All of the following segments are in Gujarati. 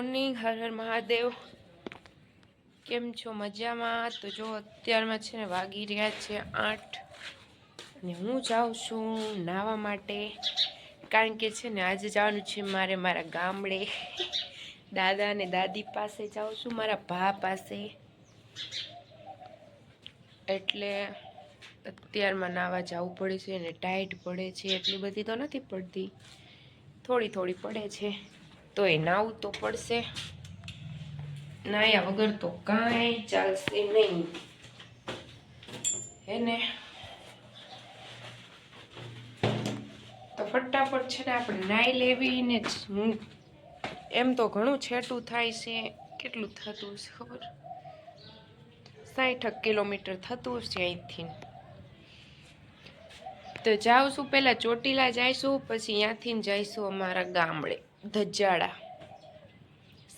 મોર્નિંગ હર હર મહાદેવ. કેમ છો? મજામાં? તો જો અત્યારમાં છે ને વાગી રહ્યા છે આઠ અને હું જાઉં છું નાહવા માટે. કારણ કે છે ને આજે જવાનું છે મારે મારા ગામડે. દાદા અને દાદી પાસે જાઉં છું, મારા ભા પાસે. એટલે અત્યારમાં નાવા જવું પડે છે અને ટાઈટ પડે છે, એટલી બધી તો નથી પડતી. થોડી થોડી પડે છે. તો એ નાવું તો પડશે. નાયા વગર તો કાંઈ ચાલશે નહીં. હે ને? તો ફટાફટ છે ને આપણે નાઈ લેવી ને જ હું એમ તો ઘણું છેટું થાય છે. કેટલું થતું હશે ખબર? સાઠ કિલોમીટર થતું હશે અહીંથી. તો જાઉં પહેલાં ચોટીલા જઈશું, પછી ત્યાંથી જઈશું અમારા ગામડે. ધજાડા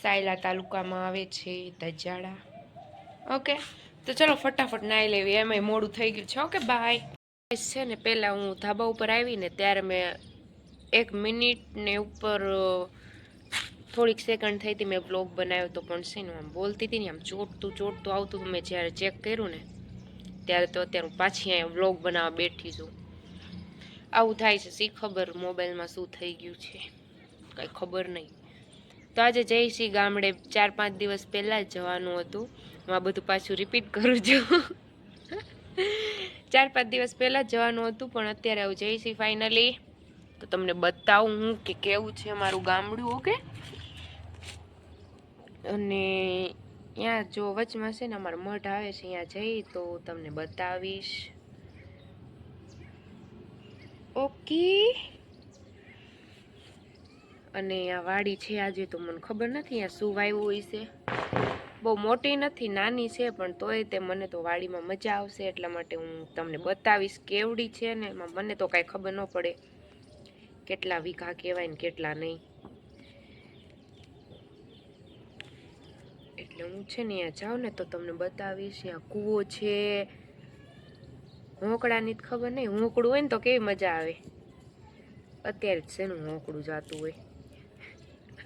સાયલા તાલુકામાં આવે છે ધજાડા ઓકે? તો ચલો ફટાફટ નાહી લેવી. એમાંય મોડું થઈ ગયું છે. Okay, bye. છે ને, પહેલાં હું ધાબા ઉપર આવીને ત્યારે મેં એક મિનિટ ને ઉપર થોડીક સેકન્ડ થઈ હતી મેં બ્લોગ બનાવ્યો તો પણ છે ને આમ બોલતી હતી ને, આમ ચોટતું ચોટતું આવતું હતું. મેં જ્યારે ચેક કર્યું ને, ત્યારે તો અત્યારે હું પાછી અહીંયા બ્લોગ બનાવવા બેઠી છું. આવું થાય છે. શી ખબર મોબાઈલમાં શું થઈ ગયું છે. કંઈ ખબર નહીં. તો આજે જઈશી ગામડે ચાર પાંચ દિવસ પહેલાં જ જવાનું હતું. હું આ બધું પાછું રિપીટ કરું છું. ચાર પાંચ દિવસ પહેલાં જ જવાનું હતું, પણ અત્યારે આવું જઈશી ફાઇનલી તો તમને બતાવું હું કે કેવું છે મારું ગામડું ઓકે અને ત્યાં જો વચમાં છે ને અમારો મઢ આવે છે ત્યાં જઈ તો તમને બતાવીશ. ઓકે અને આ વાડી છે આજે તો મને ખબર નથી આ શું વાવ્યું હોય છે. બહુ મોટી નથી, નાની છે, પણ તોય તે મને તો વાડીમાં મજા આવશે એટલા માટે હું તમને બતાવીશ કેવડી છે ને એમાં મને તો કાંઈ ખબર ન પડે કેટલા વીઘા કહેવાય ને કેટલા નહીં. એટલે હું છે ને અહીંયા જાઉં ને તો તમને બતાવીશ અહીંયા કૂવો છે. હોંકડાની ખબર નહીં હોંકડું હોય ને તો કેવી મજા આવે. અત્યારે જ છે ને હોંકડું જાતું હોય.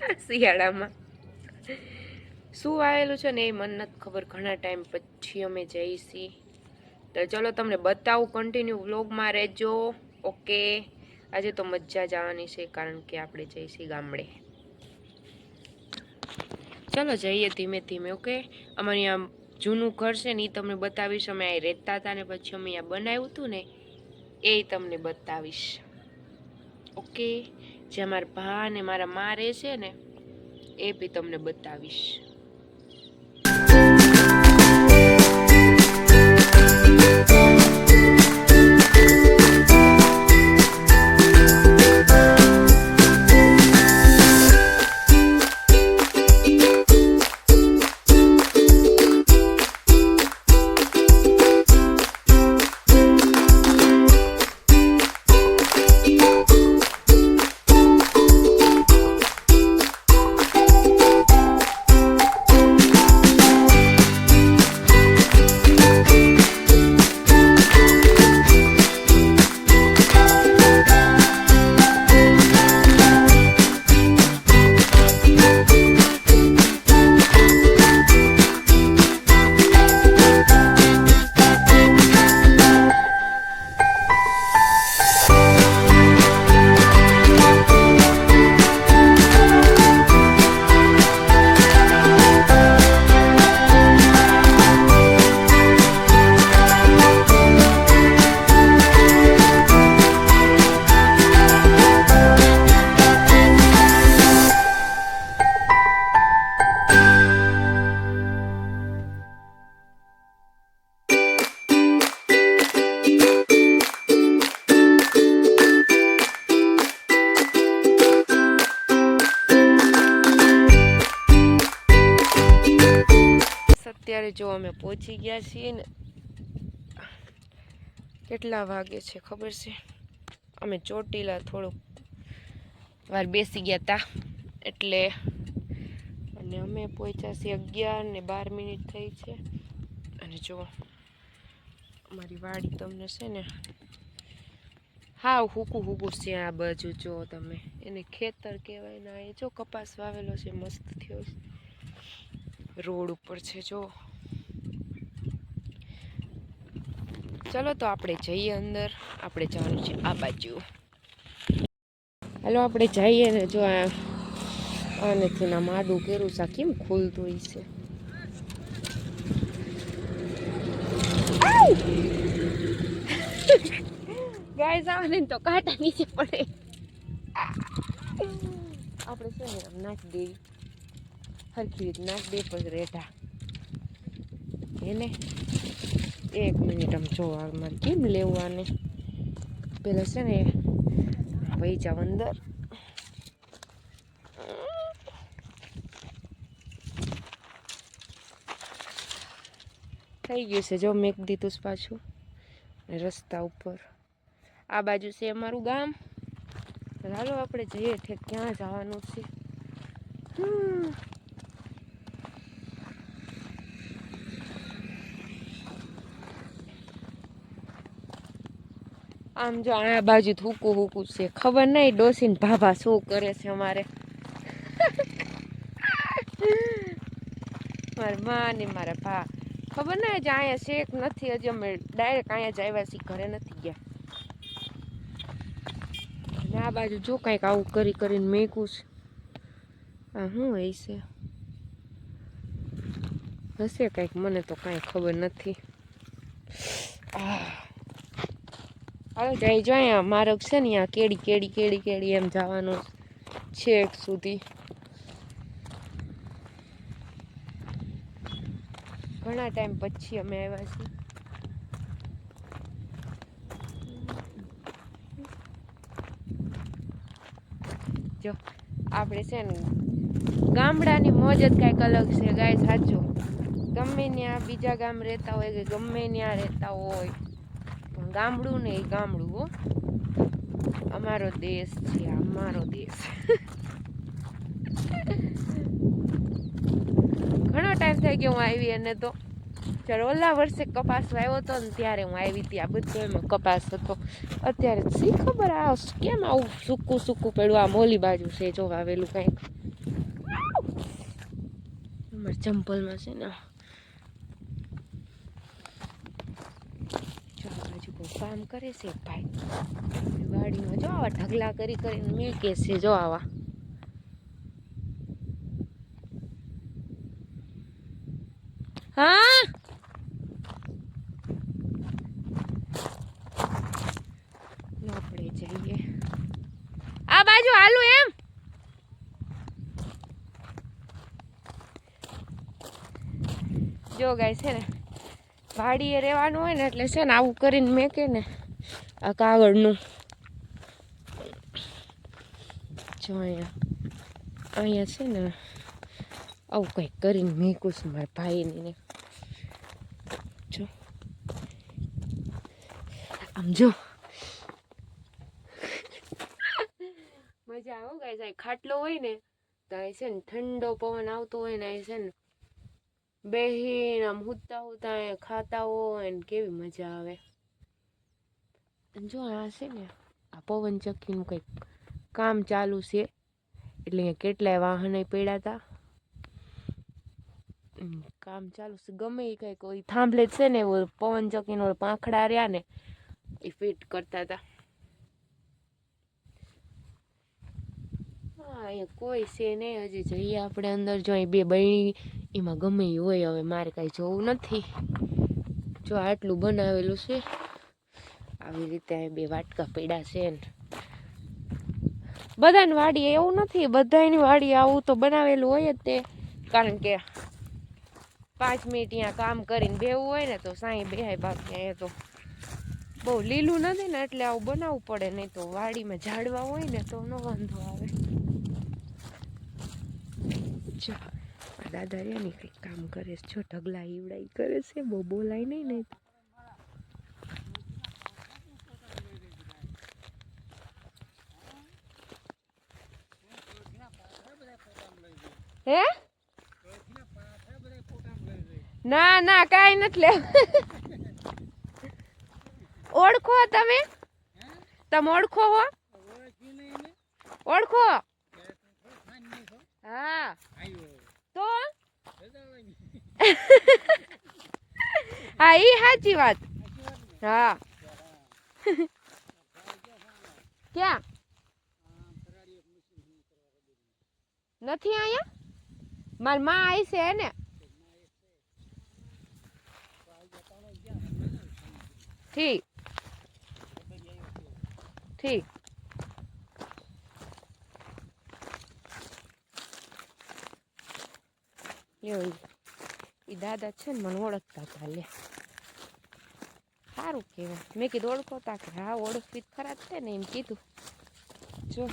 શિયાળામાં. શું આવેલું છે ને એ મને નથી ખબર. ઘણા ટાઈમ પછી અમે જઈશી તો ચલો તમને બતાવું કન્ટિન્યુ વ્લોગમાં રહેજો. ઓકે આજે તો મજા જ આવવાની છે કારણ કે આપણે જઈશી ગામડે. ચલો જઈએ ધીમે ધીમે ઓકે અમારે અહીંયા જૂનું ઘર છે ને એ તમને બતાવીશ. અમે અહીં રહેતા હતા ને પછી અમે અહીંયા બનાવ્યું હતું ને, એ તમને બતાવીશ. ઓકે જે મારા ભા ને મારા મા રહે છે ને એ બી તમને બતાવીશ. અત્યારે જો અમે પહોંચી ગયા છીએ ને, કેટલા વાગે છે ખબર છે? અમે ચોટીલા થોડુંક વાર બેસી ગયા હતા એટલે અને અમે પહોંચ્યા છીએ અગિયાર ને બાર મિનિટ થઈ છે. અને જો, અમારી વાડી તમને છે ને હા હુકું હુકું છે આ બાજુ, જો તમે એને ખેતર કહેવાય ને એ જો કપાસ વાવેલો છે, મસ્ત થયો છે. રોડ ઉપર છે, જો. ચલો તો આપણે જઈએ અંદર. આપણે જવાનું છે આ બાજુ. હાલો, આપણે જઈએ ને જો આ ના માડું કેરું સા કેમ ખુલતું છે? ગાય જવાની તો કાંટા નીચે પડે. આપણે આમ નાખ દે હરખી રીત નાખ દે પછી રેઢા. એને એક મિનિટ આમ જોવા મારે કેમ લેવું આને? પેલા છે ને, વહી જાવ અંદર. થઈ ગયું છે, જો મેક દીધું છે પાછું. રસ્તા ઉપર. આ બાજુ છે અમારું ગામ. ચાલો આપણે જઈએ ઠેક ક્યાં જવાનું છે? હમ. આમ જો આ બાજુ થૂકું હુકું છે. ખબર નહીં ડોસીને ભાભા શું કરે છે અમારે. મારા મા ને મારા ભા. ખબર નહીં હજી અહીંયા શેક નથી, હજી અમે ડાયરેક્ટ અહીંયા જ આવ્યા છીએ, ઘરે નથી ગયા. આ બાજુ જો કંઈક આવું કરી કરીને મેકું છે. આ શું હોય છે? હશે કંઈક, મને તો કાંઈ ખબર નથી. આહ. હાલો જઈ જો અહીંયા માર્ગ છે ને અહીંયા કેડી કેડી કેડી કેડી એમ જવાનું છેક સુધી. ઘણા ટાઈમ પછી અમે આવ્યા છીએ. જો, આપણે છે ને ગામડાની મોજ જ કાંઈક અલગ છે. ગાય, સાચું. ગમે ત્યાં બીજા ગામ રહેતા હોય કે ગમે ત્યાં રહેતા હોય ગામડું ને એ ગામડું, હો. અમારો દેશ છે અમારો દેશ. ઘણો ટાઈમ થઈ ગયો હું આવી અને તો જ્યારે ઓલા વર્ષે કપાસ વાવ્યો હતો ને ત્યારે હું આવી હતી, આ બધો એમાં કપાસ હતો. અત્યારે શી ખબર આ કેમ આવું સૂકું સૂકું પડ્યું આ મોલી બાજુ છે, જો વાવેલું કંઈક. અમારા ચંપલમાં છે ને જો આ બાજુ બહુ કામ કરે છે એક ભાઈ. વાડીમાં જો આવા ઢગલા કરી કરીને મેકે છે, જો આવા. હા? લો આપણે જઈએ. આ બાજુ હાલું એમ. જો ગાય છે ને. વાડીએ રહેવાનું હોય ને એટલે છે ને આવું કરીને મેકે ને આ કાગળનું. જો અહીંયા અહીંયા છે ને આવું કંઈક કરીને મેકું છું મારા ભાઈને ને. જો. આમ જો. મજા આવો ગાય ખાટલો હોય ને તો અહીં છે ને ઠંડો પવન આવતો હોય ને અહીં છે ને બેહીને આમ હુતા હુતા ખાતા હોય ને કેવી મજા આવે. જો આ છે ને, આ પવન ચક્કીનું કંઈક કામ ચાલુ છે, એટલે અહીંયા કેટલાય વાહન પડ્યા હતા કામ ચાલુ છે, ગમે એ કંઈક કોઈ થાંભલે છે ને પવનચક્કીનો પવન ચક્કીનો પાંખડા રહ્યા ને એ ફિટ કરતા હતા અહીંયા કોઈ છે નહીં. હજી જઈએ આપણે અંદર. જો અહીં બે બહેણી એમાં ગમે એ હોય, હવે મારે કાંઈ જોવું નથી. જો આટલું બનાવેલું છે, આવી રીતે અહીં બે વાટકા પીડા છે ને. બધાની વાડી એવું નથી. બધાની વાડી આવું તો બનાવેલું હોય જ તે. કારણ કે પાંચ મિનિટ અહીંયા કામ કરીને બેવું હોય ને તો સાંઈ બેહાય બાકી અહીંયા તો બહુ લીલું નથી ને એટલે આવું બનાવવું પડે. નહીં તો વાડીમાં ઝાડવા હોય ને તો ન વાંધો આવે. જો દાદા રહ્યા ને કંઈક કામ કરે છે. જો ઢગલા ઈવડાઈ કરે છે. બહુ બોલાય નહીં ને. હે? ના ના, કાંઈ નથી લે. ઓળખો તમે? તમે ઓળખો હો? ઓળખો. હા. તો? હા એ સાચી વાત. હા. ક્યાં? નથી અહીંયા? મારમાં આવી છે ને ઠીક. ઠીક. લ્યો એ દાદા છે ને મને ઓળખતા હતા લે. સારું કહેવાય. મેં કીધું ઓળખો તા કે હા ઓળખવી જ ખરા છે ને એમ કીધું. જો,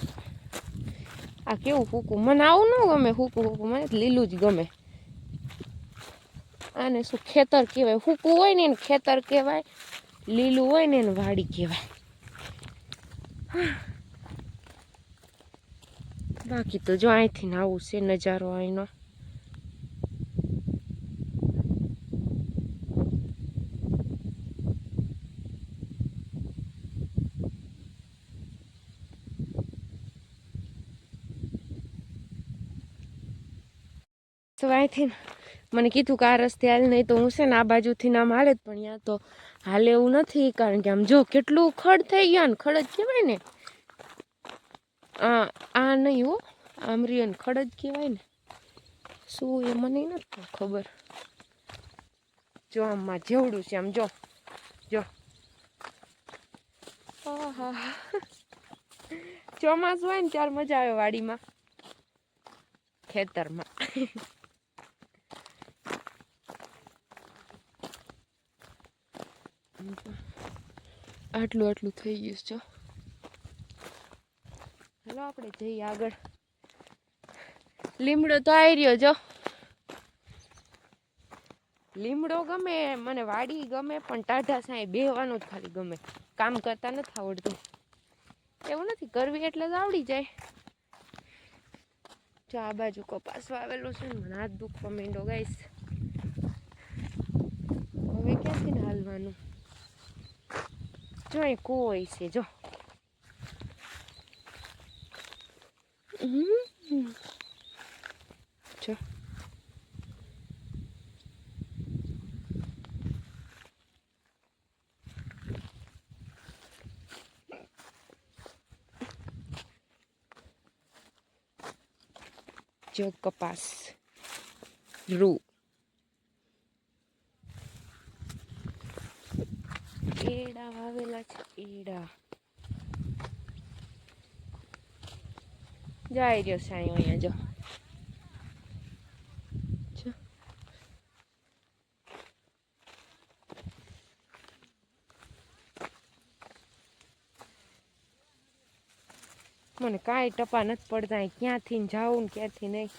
આ કેવું હુકું મને આવું ન ગમે હુકું હુકું મને લીલું જ ગમે. આને શું ખેતર કહેવાય? હુકું હોય ને એને ખેતર કહેવાય, લીલું હોય ને એને વાડી કહેવાય. બાકી તો જો અહીંથી આવું છે નજારો અહીંનો તો અહીંથી મને કીધું કે આ રસ્તે હાલ નહીં તો હું છે ને આ બાજુથી નામ હાલે જ, પણ ત્યાં તો હાલે એવું નથી, કારણ કે આમ જો કેટલું ખડ થઈ ગયા ને ખડ જ કહેવાય ને. આ આ નહીં હો આમરીયન ખડ જ કહેવાય ને. શું એ મને નથી ખબર. જો આમાં જેવડું છે, આમ જો જો. ચોમાસું હોય ને ત્યારે મજા આવે વાડીમાં, ખેતરમાં. આટલું આટલું થઈ ગયું છે હાલો, આપણે જઈએ આગળ. લીમડો તો આવી રહ્યો, જો. લીમડો ગમે, મને વાડી ગમે, પણ ટાઢા સાંઈ બેહવાનું જ ખાલી ગમે. કામ કરતા નથી આવડતું. એવું નથી, કરવી એટલે જ આવડી જાય. જો, આ બાજુ કપાસ વાવેલો છે ને, મને હાથ દુખવા માંડો ગાઈશ હવે ક્યાંથી ને હાલવાનું જો અહીં કોઈ છે જો હમ. જો જો કપાસ રૂ એડા વાવેલા છે ઈડા જાય રહ્યો સાંઈ અહીંયા જો. મને કાંઈ ટપા નથી પડતા ક્યાંથી જાઉં ક્યાંથી નહીં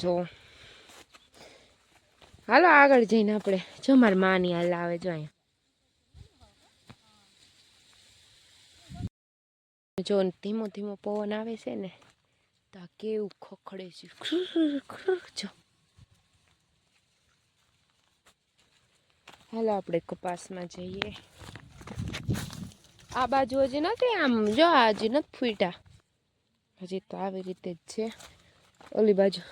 જો હાલો આગળ જઈને આપણે જો મારી માની હાલ આવે જો અહીંયા જો ધીમો ધીમો પવન આવે છે ને તો આ કેવું ખખડે છે જો હાલો આપણે કપાસમાં જઈએ આ બાજુ હજી નથી આમ જો હજી નથી ફૂટ્યા હજી તો આવી રીતે જ છે ઓલી બાજુ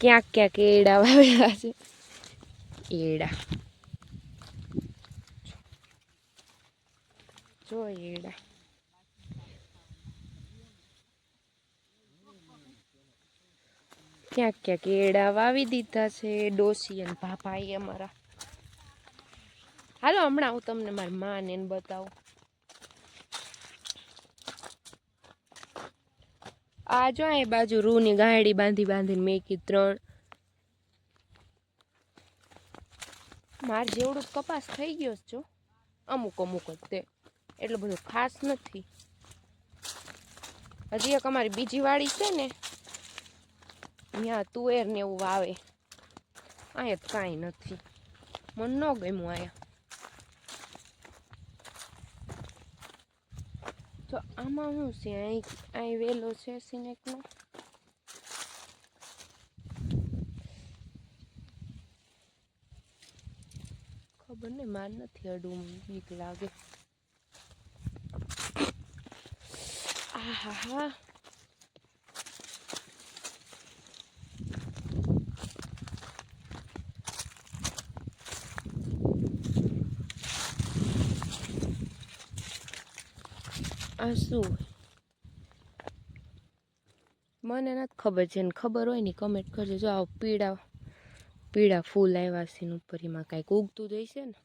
ક્યાંક ક્યાંક એડા વાવેલા છે એડા જો એડા ક્યાંક ક્યાંક એડા વાવી દીધા છે, ડોસી અને ભાભાઈ અમારા. હાલો, હમણાં હું તમને મારી માં ને એને બતાવું. આ જો એ બાજુ રૂની ગાડી બાંધી બાંધીને મેકી ત્રણ. માર જેવડું કપાસ થઈ ગયો જો. અમુક અમુક જ તે. એટલો બધો ખાસ નથી. હજી એક અમારી બીજી વાડી છે ને ત્યાં તુવેર ને એવું વાવે અહીંયા કાંઈ નથી મને ન ગમ્યું અહીંયા તો આમાં શું છે અહીં અહીં વેલો છે સિનેકનો ખબર ને માર નથી અડવું બીક લાગે હા હા આ શું? મને નથી ખબર છે ને ખબર હોય ને કમેન્ટ કરજો. જો આવ પીળા પીળા ફૂલ આવ્યા છે ઉપર, એમાં કાંઈક ઉગતું જ હશે ને.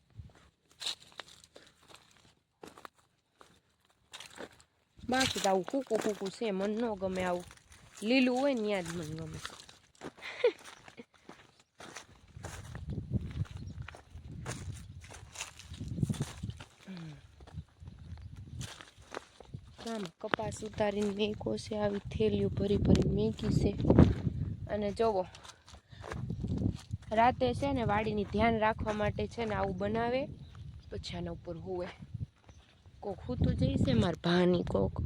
બાકી તો આવું કૂકું કૂકું છે, મને ન ગમે આવું. લીલું હોય ને જ મને ગમે. કપાસ ઉતારીને મેકો છે, આવી થેલીઓ ભરી ભરી મેકી છે. અને જોવો, રાતે છે ને વાડીની ધ્યાન રાખવા માટે છે ને આવું બનાવે, પછી આના ઉપર હોવે. કોક હૂતું જઈશે, માર ભાની કોક.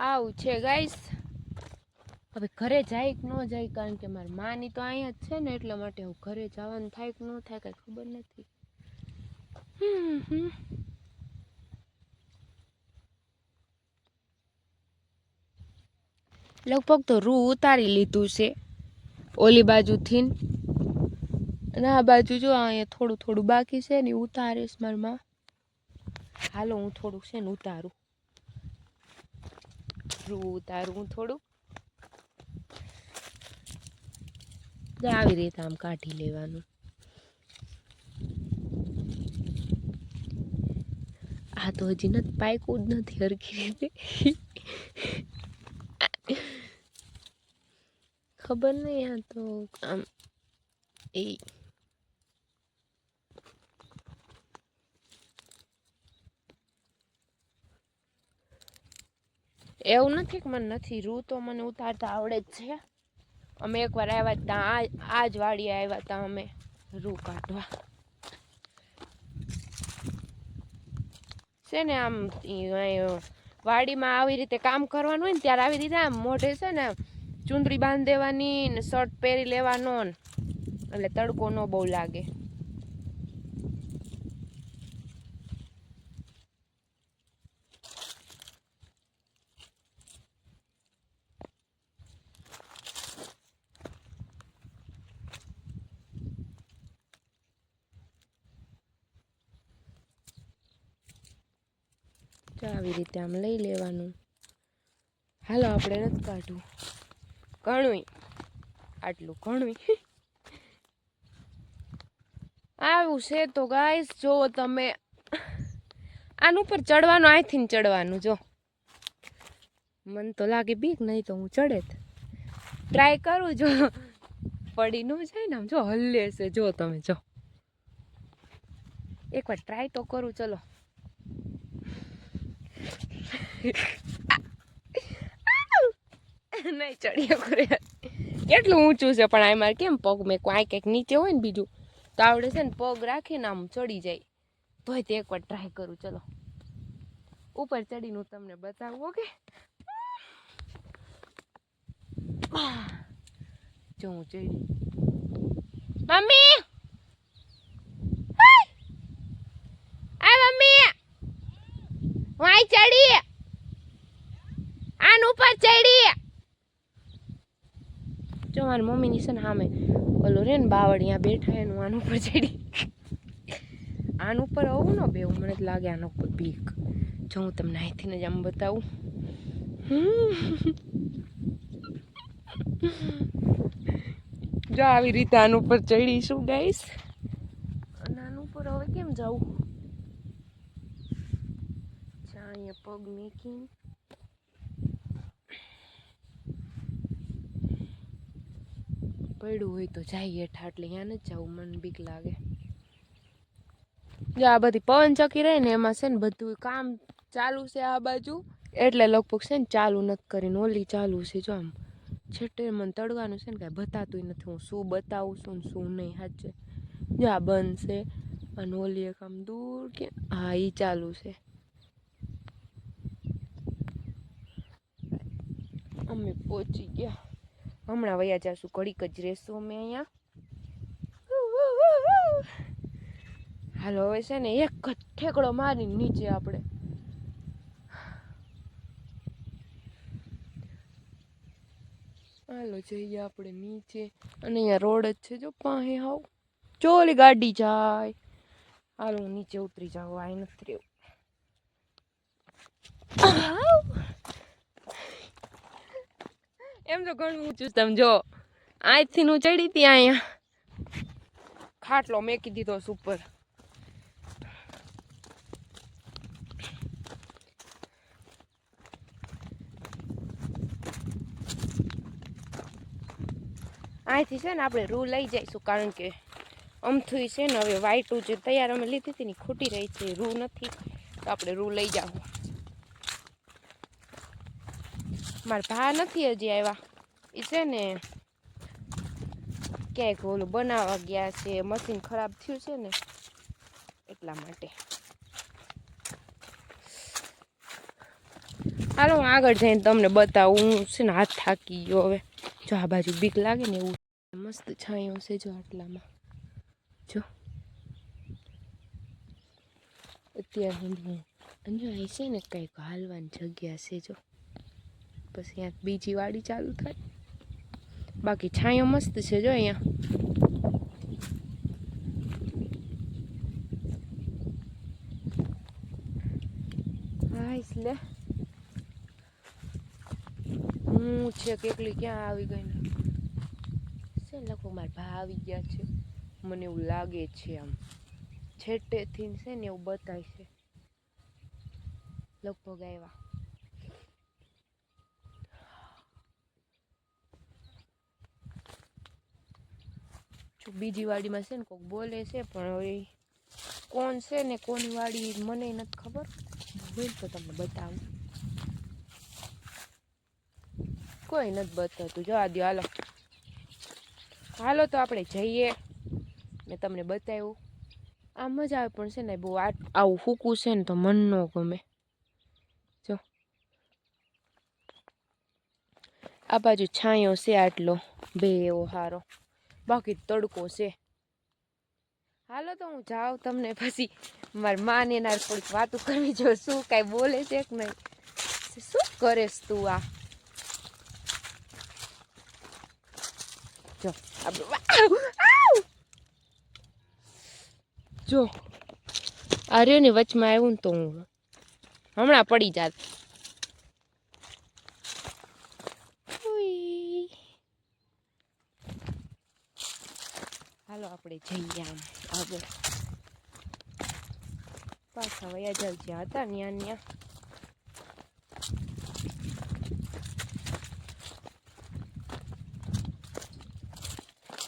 આવું છે ગાઈસ હવે ઘરે જાય કે ન જાય, કારણ કે મારી માની તો અહીંયા જ છે ને, એટલા માટે હું ઘરે જવાનું થાય કે ન થાય કાંઈ ખબર નથી. લગભગ તો રૂ ઉતારી લીધું છે, ઓલી બાજુથી. આ બાજુ જો અહીંયા થોડું થોડું બાકી છે ને ઉતારીશ મારમાં હાલો, હું થોડુંક છે ને ઉતારું. રૂ ઉતારું, હું થોડું જો આવી રીતે આમ કાઢી લેવાનું. આ તો હજી નથી પાયકું જ નથી હરખી ખબર નહીં આ તો આમ એ એવું નથી કે મને નથી રૂ તો મને ઉતારતા આવડે જ છે. અમે એકવાર આવ્યા ત્યાં. આ જ વાડીએ આવ્યા ત્યાં અમે. રૂ કાઢવા. છે ને આમ વાડીમાં આવી રીતે કામ કરવાનું હોય ને, ત્યારે આવી રીતે આમ મોઢે છે ને, ચુંદડી બાંધી દેવાની ને શર્ટ પહેરી લેવાનો ને, એટલે તડકો ન બહુ લાગે તો આવી આમ લઈ લેવાનું. હાલો, આપણે નથી કાઢવું. ઘણું આટલું ઘણું આવું છે તો ગાઈસ જો તમે આનું ઉપર ચડવાનું અહીંથી ચડવાનું, જો. મને તો લાગે બીક, નહીં તો હું ચડે ટ્રાય કરું, જો. પડી ન જાય ને આમ, જો, હલ્લે છે, જો તમે, જો. એકવાર ટ્રાય તો કરું, ચલો. નહીં ચડીએ કરે. કેટલું ઊંચું છે, પણ આમાં કેમ પગ મેં કોઈ કંઈક નીચે હોય ને બીજું, તો આવડે છે ને પગ રાખીને આમ ચડી જાય. તોય તે એકવાર ટ્રાય કરું, ચલો. ઉપર ચડીને હું તમને બતાવું, ઓકે? જો હું ચડી. મમ્મી! આ મમ્મી! હું ચડી. ઉપર ચડી જો, મારી મમ્મીની છે ને સામે ઓલું રે ને બાવળ, અહીંયા બેઠા એનું આન ઉપર ચડી. આન ઉપર આવું ને બેવું, મને જ લાગે આનો ઉપર બીક. જો, હું તમને અહીંથી જ આમ બતાવું. જો, આવી રીતે આન ઉપર ચડીશું ગાઈસ અને ઉપર હવે કેમ જવું? જા અહીંયા પગ મૂકીને. પડ્યું હોય તો જાય હેઠા એટલે અહીંયા નથી જવું મને બીક લાગે. જો આ બધી પવન ચકી રહે ને એમાં છે ને બધું કામ ચાલુ છે આ બાજુ. એટલે લગભગ છે ને ચાલુ નથી કરીને, ઓલી ચાલુ છે જો આમ. છેટે મને તળવાનું છે ને કાંઈ બતાતું નથી. હું શું બતાવું છું ને શું નહીં, સાચે. જો આ બંધ છે અને ઓલી એક આમ દૂર કે, હા એ ચાલુ છે. અમે પહોંચી ગયા. હમણાં વયા જાશું, ઘડીક જ રહેશું અમે અહીંયા. હાલો, હવે છે ને એક જ ઠેકડો મારીને નીચે આપણે. હાલો, જઈએ આપણે નીચે. અને અહીંયા રોડ જ છે જો પાસે હાવ. ચોલી ગાડી જાય. હાલો, હું નીચે ઉતરી જાઉં, આ નથી રહ્યું. એમ તો ઘણું ઊંચું તમે જો આજથી હું ચડી હતી અહીંયા. ખાટલો મેકી દીધો સુપર અહીંથી છે ને આપણે રૂ લઈ જઈશું, કારણ કે અમથું છે ને હવે વાઈટું જે તૈયાર અમે લીધી હતી ને ખૂટી રહી છે, રૂ નથી. તો આપણે રૂ લઈ જાવ મારા ભા નથી હજી આવ્યા એ છે ને ક્યાંક ઓલું બનાવવા ગયા છે, મશીન ખરાબ થયું છે ને એટલા માટે. હાલો, હું આગળ જઈને તમને બતાવું. હું છે ને હાથ થાકી ગયો હવે. જો આ બાજુ બીક લાગે ને એવું. મસ્ત છાંયો છે જો આટલામાં. જો. અત્યારે હું અને અહીં છે ને કંઈક હાલવાની જગ્યા છે જો. પછી અહીંયા બીજી વાડી ચાલુ થાય. બાકી છાંયો મસ્ત છે જો અહીંયા. એટલે હું છે કેટલી, ક્યાં આવી ગઈ ને? છે લગભગ મારા ભા આવી ગયા છે. મને એવું લાગે છે આમ. છેટેથી છે ને એવું બતાય છે. લગભગ આવ્યા. બીજી વાડીમાં છે ને કોઈક બોલે છે, પણ હવે કોણ છે ને કોની વાડી મને નથી ખબર. હોય તો તમને બતાવું. કોઈ નથી બતાવતું જવા દો હાલો. હાલો તો આપણે જઈએ. મેં તમને બતાવ્યું. આ મજા આવે પણ છે ને બહુ આવું ફૂકું છે ને તો મન ન ગમે. જો. આ બાજુ છાંયો છે આટલો. બે એવો સારો બાકી તડકો છે. હાલો તો હું જાઉં તમને પછી મારી માને એના થોડીક વાતો કરવી જો શું કાંઈ બોલે છે કે નહીં. શું કરેશ તું આ? જો! જો, આ ને વચમાં આવ્યું ને તો હું હમણાં પડી જાત ઉઈ. હાલો આપણે જઈએ આમ આગળ પાછા વયા જાવ જ્યાં હતા ન્યા ન્યા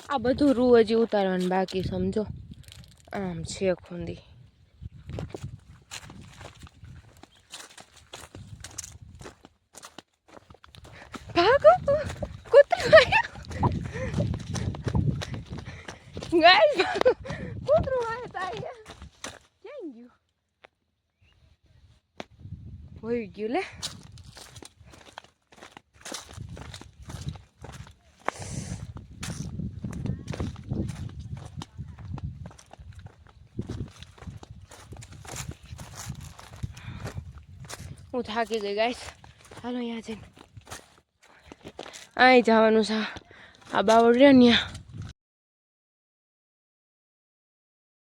આ બધું રૂ હજી ઉતારવાનું બાકી, સમજો? આમ છે ખૂંદી. ગાય કૂતરું આવે તારી ક્યાં ગયું હોય ગયું લે હું થાકી ગઈ ગાઈસ હાલો અહીંયા જઈને અહીં જવાનું છે. આ બાવળ રહ્યો ત્યાં